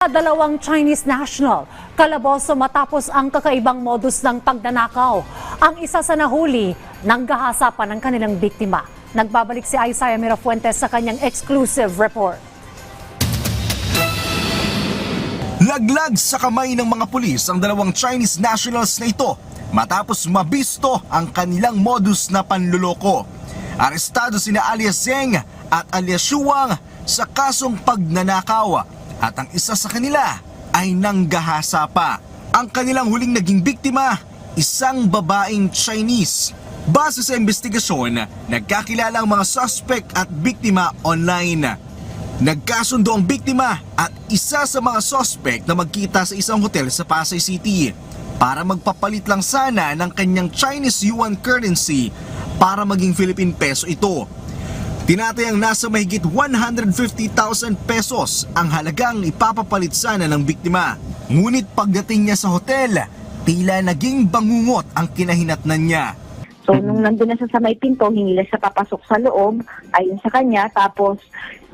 Dalawang Chinese national, kalaboso matapos ang kakaibang modus ng pagnanakaw. Ang isa sa nahuli, nanggahasapan ng kanilang biktima. Nagbabalik si Isaiah Mirafuentes sa kanyang exclusive report. Laglag sa kamay ng mga pulis ang dalawang Chinese nationals na ito matapos mabisto ang kanilang modus na panluloko. Arestado sina alias Zeng at alias Shuang sa kasong pagnanakaw at ang isa sa kanila ay nanggahasa pa. Ang kanilang huling naging biktima, isang babaeng Chinese. Base sa investigasyon, nagkakilala ang mga suspect at biktima online. Nagkasundo ang biktima at isa sa mga sospek na magkita sa isang hotel sa Pasay City para magpapalit lang sana ng kanyang Chinese yuan currency para maging Philippine peso ito. Tinatayang nasa mahigit 150,000 pesos ang halagang ipapapalit sana ng biktima. Ngunit pagdating niya sa hotel, tila naging bangungot ang kinahinatnan niya. So, nung nandun na siya sa may pinto, hinila siya papasok sa loob, ayon sa kanya, tapos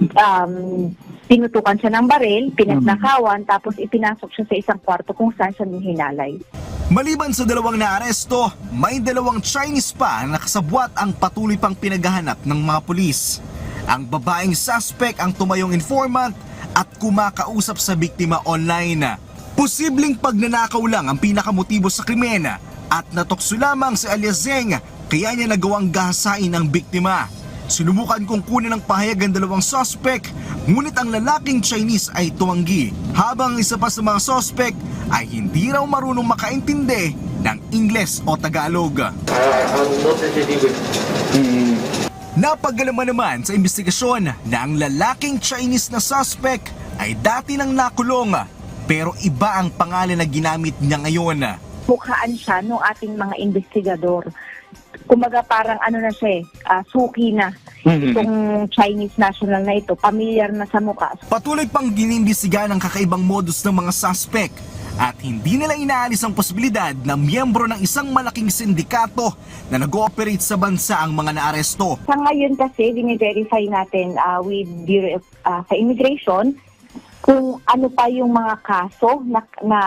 um, tinutukan siya ng baril, pinagnakawan, tapos ipinasok siya sa isang kwarto kung saan siya hinalay. Maliban sa dalawang naaresto, may dalawang Chinese pa na nakasabwat ang patuloy pang pinaghahanap ng mga pulis. Ang babaeng suspect ang tumayong informant at kumakausap sa biktima online. Posibleng pagnanakaw lang ang pinakamotibo sa krimen at natokso lamang si alias Zeng kaya niya nagawang gahasain ang biktima. Sinubukan kong kunin ng pahayag ang dalawang suspect, ngunit ang lalaking Chinese ay tuwanggi, habang ang isa pa sa mga suspect ay hindi raw marunong makaintindi ng Ingles o Tagalog. Napagalaman naman sa investigasyon na ang lalaking Chinese na suspect ay dati nang nakulong, pero iba ang pangalan na ginamit niya ngayon. Mukhaan siya ng ating mga investigador. Kumbaga parang ano na siya eh, ah, suki na. Itong Chinese national na ito, pamilyar na sa mukha. Patuloy pang ginimbisigan ang kakaibang modus ng mga suspect at hindi nila inaalis ang posibilidad na miyembro ng isang malaking sindikato na nag-ooperate sa bansa ang mga naaresto. Sa ngayon kasi, dini-verify natin ah, with Bureau of- ah, sa immigration kung ano pa yung mga kaso na, na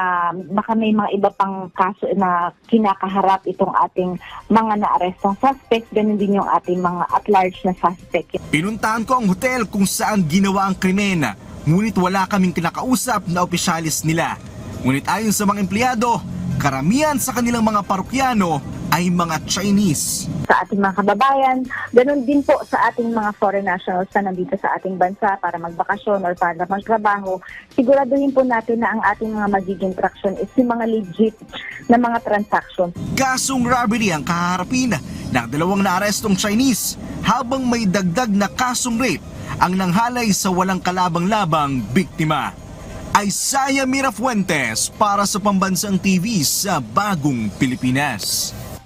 baka may mga iba pang kaso na kinakaharap itong ating mga naarestong suspects, ganun din yung ating mga at-large na suspect. Pinuntahan ko ang hotel kung saan ginawa ang krimen, ngunit wala kaming kinakausap na opisyalis nila. Ngunit ayon sa mga empleyado, karamihan sa kanilang mga parokyano ay mga Chinese. Sa ating mga kababayan. Ganun din po sa ating mga foreign nationals na nandito sa ating bansa para magbakasyon or para magtrabaho. Siguraduhin po natin na ang ating mga magiging traction is yung mga legit na mga transaction. Kasong robbery ang kaharapin ng dalawang naarestong Chinese habang may dagdag na kasong rape ang nanghalay sa walang kalabang-labang biktima. Isaiah Mirafuentes para sa Pambansang TV sa Bagong Pilipinas.